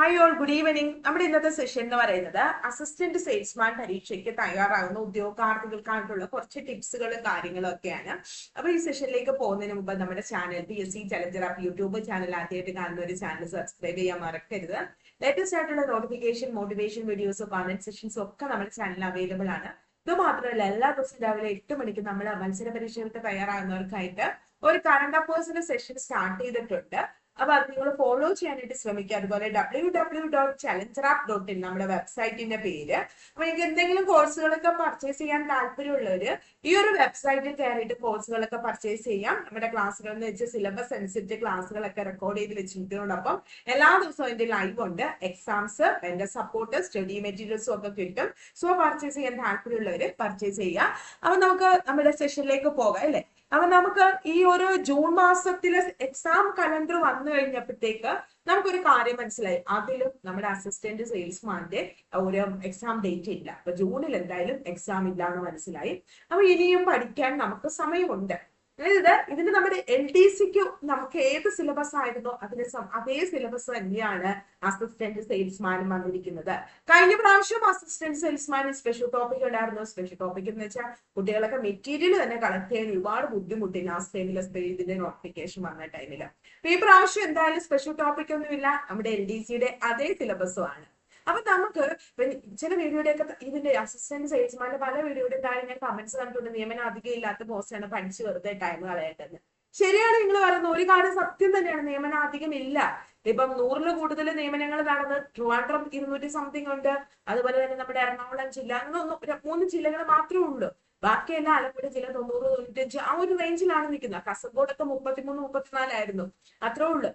Hi all good evening നമ്മുടെ ഇന്നത്തെ session എന്ന് പറയുന്നത് അസിസ്റ്റന്റ് സെയിൽസ്മാൻ പരീക്ഷയ്ക്ക് തയ്യാറാകുന്ന ഉദ്യോഗാർത്ഥികൾക്കായിട്ടുള്ള കുറച്ച് ടിപ്സുകളും കാര്യങ്ങളും ഒക്കെയാണ്. അപ്പൊ ഈ സെഷനിലേക്ക് പോകുന്നതിന് മുമ്പ് നമ്മുടെ channel P S C challenger app YouTube channel ആദ്യമായിട്ട് കാണുന്ന ഒരു ചാനൽ സബ്സ്ക്രൈബ് ചെയ്യാൻ മറക്കരുത്. ലേറ്റസ്റ്റ് ആയിട്ടുള്ള notification motivation videos comment sessions ഒക്കെ നമ്മുടെ ചാനൽ അവൈലബിൾ ആണ്. ഇത് മാത്രമല്ല എല്ലാ ദിവസവും രാവിലെ എട്ട് മണിക്ക് നമ്മൾ മത്സര പരീക്ഷകൾക്ക് തയ്യാറാകുന്നവർക്കായിട്ട് ഒരു കറണ്ട് അഫേഴ്സിന്റെ സെഷൻ സ്റ്റാർട്ട് ചെയ്തിട്ടുണ്ട്. അപ്പൊ അത് നിങ്ങൾ ഫോളോ ചെയ്യാനായിട്ട് ശ്രമിക്കുക. അതുപോലെ W W dot challenger app dot in നമ്മുടെ വെബ്സൈറ്റിന്റെ പേര്. അപ്പൊ നിങ്ങൾക്ക് എന്തെങ്കിലും കോഴ്സുകളൊക്കെ പർച്ചേസ് ചെയ്യാൻ താല്പര്യമുള്ളവര് ഈ ഒരു വെബ്സൈറ്റിൽ കയറിയിട്ട് കോഴ്സുകളൊക്കെ പർച്ചേസ് ചെയ്യാം. നമ്മുടെ ക്ലാസ്സുകൾ എന്ന് വെച്ച് സിലബസ് അനുസരിച്ച് ക്ലാസ്സുകളൊക്കെ റെക്കോർഡ് ചെയ്ത് വെച്ചിരിക്കുന്നതോടൊപ്പം എല്ലാ ദിവസവും അതിന്റെ ലൈവ് ഉണ്ട്. എക്സാംസ് എന്റെ സപ്പോർട്ട് സ്റ്റഡി മെറ്റീരിയൽസും ഒക്കെ കിട്ടും. സോ പർച്ചേസ് ചെയ്യാൻ താല്പര്യമുള്ളവര് പർച്ചേസ് ചെയ്യുക. അപ്പൊ നമുക്ക് നമ്മുടെ സെഷനിലേക്ക് പോകാം അല്ലേ? അപ്പൊ നമുക്ക് ഈ ഒരു ജൂൺ മാസത്തിലെ എക്സാം കലണ്ടർ വന്നു കഴിഞ്ഞപ്പോഴത്തേക്ക് നമുക്കൊരു കാര്യം മനസ്സിലായി. അതിലും നമ്മുടെ അസിസ്റ്റന്റ് സെയിൽസ്മാന്റെ ഒരു എക്സാം ഡേറ്റ് ഇല്ല. അപ്പൊ ജൂണിൽ എന്തായാലും എക്സാം ഇല്ല എന്ന് മനസ്സിലായി. അപ്പൊ ഇനിയും പഠിക്കാൻ നമുക്ക് സമയമുണ്ട്. അതായത് ഇതിന് നമ്മുടെ എൽ ഡി സിക്ക് നമുക്ക് ഏത് സിലബസ് ആയിരുന്നോ അതിന് അതേ സിലബസ് തന്നെയാണ് അസിസ്റ്റന്റ് സെയിൽസ്മാനും വന്നിരിക്കുന്നത്. കഴിഞ്ഞ പ്രാവശ്യം അസിസ്റ്റന്റ് സെയിൽസ്മാൻ സ്പെഷ്യൽ ടോപ്പിക് ഉണ്ടായിരുന്നു. സ്പെഷ്യൽ ടോപ്പിക് എന്ന് വെച്ചാൽ കുട്ടികളൊക്കെ മെറ്റീരിയൽ തന്നെ കളക്ട് ചെയ്യാൻ ഒരുപാട് ബുദ്ധിമുട്ടി ലാസ്റ്റ് ടൈമിൽ ഇതിന്റെ നോട്ടിഫിക്കേഷൻ വന്ന ടൈമിൽ ഈ പ്രാവശ്യം എന്തായാലും സ്പെഷ്യൽ ടോപ്പിക് ഒന്നുമില്ല. നമ്മുടെ എൽ ഡി സിയുടെ അതേ സിലബസും ആണ്. അപ്പൊ നമുക്ക് ചില വീഡിയോയുടെ ഒക്കെ ഇതിന്റെ അസിസ്റ്റന്റ് സെയിൽസ്മാന്റെ പല വീഡിയോയുടെ താഴെ ഞാൻ കമന്റ്സ് കണ്ടിട്ടുണ്ട്. നിയമനം അധികം ഇല്ലാത്ത പോസ്റ്റാണ് പഠിച്ചു വെറുതെ ടൈം കളയേണ്ടത് ശരിയാണ് നിങ്ങൾ പറയുന്നത്. ഒരു കാര്യം സത്യം തന്നെയാണ്. നിയമനം അധികം ഇല്ല. ഇപ്പം നൂറിൽ കൂടുതൽ നിയമനങ്ങൾ നടന്ന് ട്രിവാൻഡ്രം ഇരുന്നൂറ്റി സംതിങ് ഉണ്ട്. അതുപോലെ തന്നെ നമ്മുടെ എറണാകുളം ജില്ല അങ്ങനെ മൂന്ന് ജില്ലകൾ മാത്രമേ ഉള്ളൂ. ബാക്കിയെല്ലാം ആലപ്പുഴ ജില്ല തൊണ്ണൂറ് തൊണ്ണൂറ്റഞ്ച് ആ ഒരു റേഞ്ചിലാണ് നിൽക്കുന്നത്. കാസർഗോഡൊക്കെ മുപ്പത്തിമൂന്ന് മുപ്പത്തിനാലായിരുന്നു. അത്രേ ഉള്ളൂ.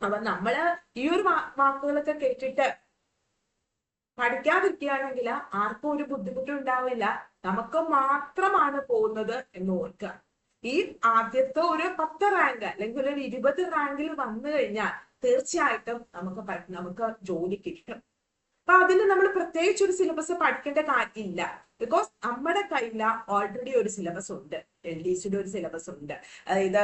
അപ്പൊ നമ്മൾ ഈ ഒരു വാക്കുകളൊക്കെ കേട്ടിട്ട് പഠിക്കാതിരിക്കുകയാണെങ്കിൽ ആർക്കും ഒരു ബുദ്ധിമുട്ടും ഉണ്ടാവില്ല നമുക്ക് മാത്രമാണ് പോകുന്നത് എന്ന് ഓർക്കുക. ഈ ആദ്യത്തെ ഒരു പത്ത് റാങ്ക് അല്ലെങ്കിൽ ഒരു ഇരുപത് റാങ്കിൽ വന്നു കഴിഞ്ഞാൽ തീർച്ചയായിട്ടും നമുക്ക് നമുക്ക് ജോലി കിട്ടും. അപ്പൊ അതിന് നമ്മൾ പ്രത്യേകിച്ച് ഒരു സിലബസ് പഠിക്കേണ്ട കാര്യമില്ല. ബിക്കോസ് നമ്മുടെ കയ്യിൽ ഓൾറെഡി ഒരു സിലബസ് ഉണ്ട്. എൽ ഡി സിയുടെ ഒരു സിലബസ് ഉണ്ട്. അതായത്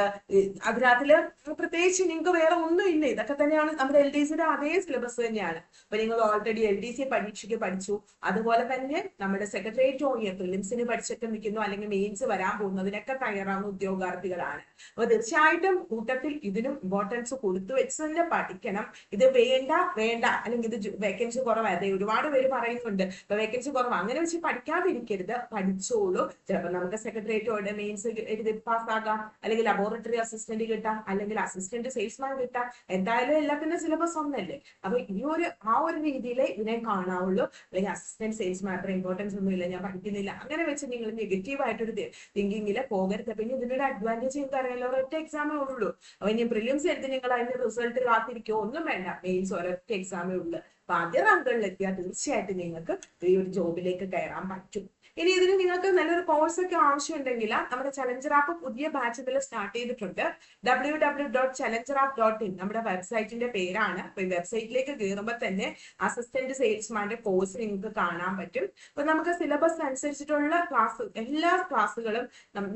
അതിനകത്തിൽ പ്രത്യേകിച്ച് നിങ്ങൾക്ക് വേറെ ഒന്നും ഇല്ല. ഇതൊക്കെ തന്നെയാണ് നമ്മുടെ എൽ ഡി സിയുടെ അതേ സിലബസ് തന്നെയാണ്. അപ്പൊ നിങ്ങൾ ഓൾറെഡി എൽ ഡി സി പരീക്ഷയ്ക്ക് പഠിച്ചു. അതുപോലെ തന്നെ നമ്മുടെ സെക്രട്ടേറിയറ്റ് ഓങ്ങിയ ഫിലിംസിന് പഠിച്ചൊക്കെ നിൽക്കുന്നു. അല്ലെങ്കിൽ മെയിൻസ് വരാൻ പോകുന്നതിനൊക്കെ തയ്യാറാവുന്ന ഉദ്യോഗാർത്ഥികളാണ്. അപ്പൊ തീർച്ചയായിട്ടും കൂട്ടത്തിൽ ഇതിനും ഇമ്പോർട്ടൻസ് കൊടുത്തു വെച്ച് തന്നെ പഠിക്കണം. ഇത് വേണ്ട വേണ്ട. അല്ലെങ്കിൽ ഇത് വേക്കൻസി കുറവായത് ഒരുപാട് പേര് പറയുന്നുണ്ട്. ഇപ്പൊ വേക്കൻസി കുറവ്. അങ്ങനെ വെച്ച് പഠിക്കാതിരിക്കരുത്. പഠിച്ചോളൂ. ചിലപ്പോൾ നമുക്ക് സെക്രട്ടേറിയറ്റ് മെയിൻസ് എഴുതി പാസ്സാകാം അല്ലെങ്കിൽ ലബോറട്ടറി അസിസ്റ്റന്റ് കിട്ടാം. അല്ലെങ്കിൽ അസിസ്റ്റന്റ് സെയിൽസ്മാൻ കിട്ടാം. എന്തായാലും എല്ലാത്തിന്റെ സിലബസ് ഒന്നല്ലേ? അപ്പൊ ഈ ഒരു ആ ഒരു രീതിയിൽ ഇതിനെ കാണാവുള്ളൂ. അല്ലെങ്കിൽ അസിസ്റ്റന്റ് സെയിൽസ്മാൻ അത്ര ഇമ്പോർട്ടൻസ് ഒന്നും ഇല്ല. ഞാൻ പഠിക്കുന്നില്ല. അങ്ങനെ വെച്ച് നിങ്ങൾ നെഗറ്റീവ് ആയിട്ടൊരു തിങ്കിങ്ങിൽ പോകരുത്. പിന്നെ ഇതിനൊരു അഡ്വാന്റേജ് എനിക്ക് അറിയാലോ. ഒരൊറ്റ എക്സാമേ ഉള്ളൂ. അപ്പൊ ഇനി പ്രിലിംസ് എടുത്ത് നിങ്ങൾ അതിന്റെ റിസൾട്ട് കാത്തിരിക്കോ? ഒന്നും വേണ്ട. മെയിൻസ് ഒരൊറ്റ എക്സാമേ ഉള്ളൂ. ആദ്യ റാങ്കുകളിൽ എത്തിയാൽ തീർച്ചയായിട്ടും നിങ്ങൾക്ക് ഈ ഒരു ജോബിലേക്ക് കയറാൻ പറ്റും. ഇനി ഇതിന് നിങ്ങൾക്ക് നല്ലൊരു കോഴ്സ് ഒക്കെ ആവശ്യമുണ്ടെങ്കിൽ നമ്മുടെ ചലഞ്ചർ ആപ്പ് പുതിയ ബാച്ച് ഇതിൽ സ്റ്റാർട്ട് ചെയ്തിട്ടുണ്ട്. W W dot challenger app dot in നമ്മുടെ വെബ്സൈറ്റിന്റെ പേരാണ്. അപ്പൊ ഈ വെബ്സൈറ്റിലേക്ക് കയറുമ്പോൾ തന്നെ അസിസ്റ്റന്റ് സെയിൽസ്മാന്റെ കോഴ്സ് നിങ്ങൾക്ക് കാണാൻ പറ്റും. അപ്പൊ നമുക്ക് സിലബസ് അനുസരിച്ചിട്ടുള്ള ക്ലാസ് എല്ലാ ക്ലാസ്സുകളും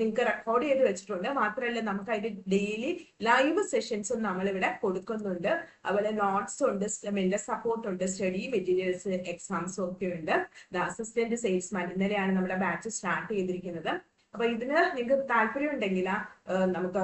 നിങ്ങൾക്ക് റെക്കോർഡ് ചെയ്ത് വെച്ചിട്ടുണ്ട്. മാത്രമല്ല നമുക്ക് അതിന്റെ ഡെയിലി ലൈവ് സെഷൻസും നമ്മളിവിടെ കൊടുക്കുന്നുണ്ട്. അതുപോലെ നോട്ട്സ് ഉണ്ട് മെന്റൽ സപ്പോർട്ട് ഉണ്ട് സ്റ്റഡി മെറ്റീരിയൽസ് എക്സാംസും ഒക്കെ ഉണ്ട്. ദ അസിസ്റ്റന്റ് സെയിൽസ്മാൻ ഇന്നലെയാണ് നമ്മുടെ ബാച്ച് സ്റ്റാർട്ട് ചെയ്തിരിക്കുന്നത്. അപ്പൊ ഇതിന് നിങ്ങൾക്ക് താല്പര്യം ഉണ്ടെങ്കിൽ നമുക്ക്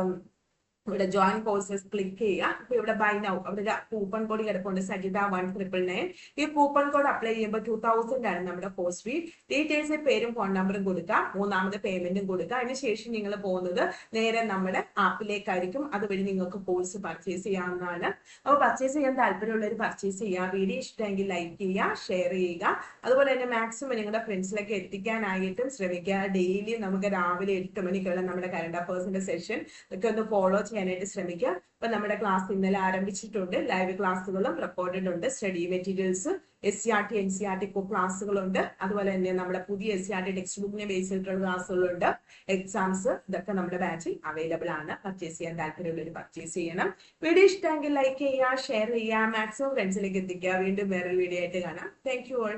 ഇവിടെ ജോയിൻ കോഴ്സസ് ക്ലിക്ക് ചെയ്യുക. അപ്പൊ ഇവിടെ ബൈ നൗ അവിടെ ഒരു കൂപ്പൺ കോഡ് കിടപ്പുണ്ട്. സജിത വൺ ട്രിപ്പിൾ നയൻ ഈ കൂപ്പൺ കോഡ് അപ്ലൈ ചെയ്യുമ്പോൾ ടൂ തൗസൻഡ് ആണ് നമ്മുടെ കോഴ്സ് ഫീ ഡീറ്റെയിൽസ് പേരും ഫോൺ നമ്പറും കൊടുക്കുക മൂന്നാമത് പേയ്മെന്റും കൊടുക്കുക അതിനുശേഷം നിങ്ങൾ പോകുന്നത് നേരെ നമ്മുടെ ആപ്പിലേക്കായിരിക്കും അതുവഴി നിങ്ങൾക്ക് കോഴ്സ് പർച്ചേസ് ചെയ്യാവുന്നതാണ്. അപ്പോൾ പർച്ചേസ് ചെയ്യാൻ താല്പര്യമുള്ളവർ പർച്ചേസ് ചെയ്യുക. വീഡിയോ ഇഷ്ടമെങ്കിൽ ലൈക്ക് ചെയ്യുക ഷെയർ ചെയ്യുക. അതുപോലെ തന്നെ മാക്സിമം നിങ്ങളുടെ ഫ്രണ്ട്സിലേക്ക് എത്തിക്കാനായിട്ടും ശ്രമിക്കുക. ഡെയിലി നമുക്ക് രാവിലെ എട്ട് മണിക്കുള്ള നമ്മുടെ കറണ്ട് അഫേഴ്സിന്റെ സെഷൻ ഒക്കെ ഒന്ന് ഫോളോ ചെയ്യാനായിട്ട് ശ്രമിക്കുക. അപ്പൊ നമ്മുടെ ക്ലാസ് ഇന്നലെ ആരംഭിച്ചിട്ടുണ്ട്. ലൈവ് ക്ലാസ്സുകളും റെക്കോർഡഡ് ഉണ്ട്. Study materials S C R T N C R T ക്ലാസ്സുകളുണ്ട് അതുപോലെ തന്നെ നമ്മുടെ പുതിയ S C R T text ബുക്കിനെ base ചെയ്തിട്ടുള്ള ക്ലാസ്സുകളുണ്ട് എക്സാംസ് ഇതൊക്കെ നമ്മുടെ ബാച്ചിൽ അവൈലബിൾ ആണ്. പർച്ചേസ് ചെയ്യാൻ താല്പര്യമുള്ളവർ പർച്ചേസ് ചെയ്യണം. വീഡിയോ ഇഷ്ടമെങ്കിൽ ലൈക്ക് ചെയ്യുക ഷെയർ ചെയ്യുക മാക്സിമം ഫ്രണ്ട്സിലേക്ക് എത്തിക്കുക. വീണ്ടും വേറൊരു വീഡിയോ ആയിട്ട് കാണാം. Thank you all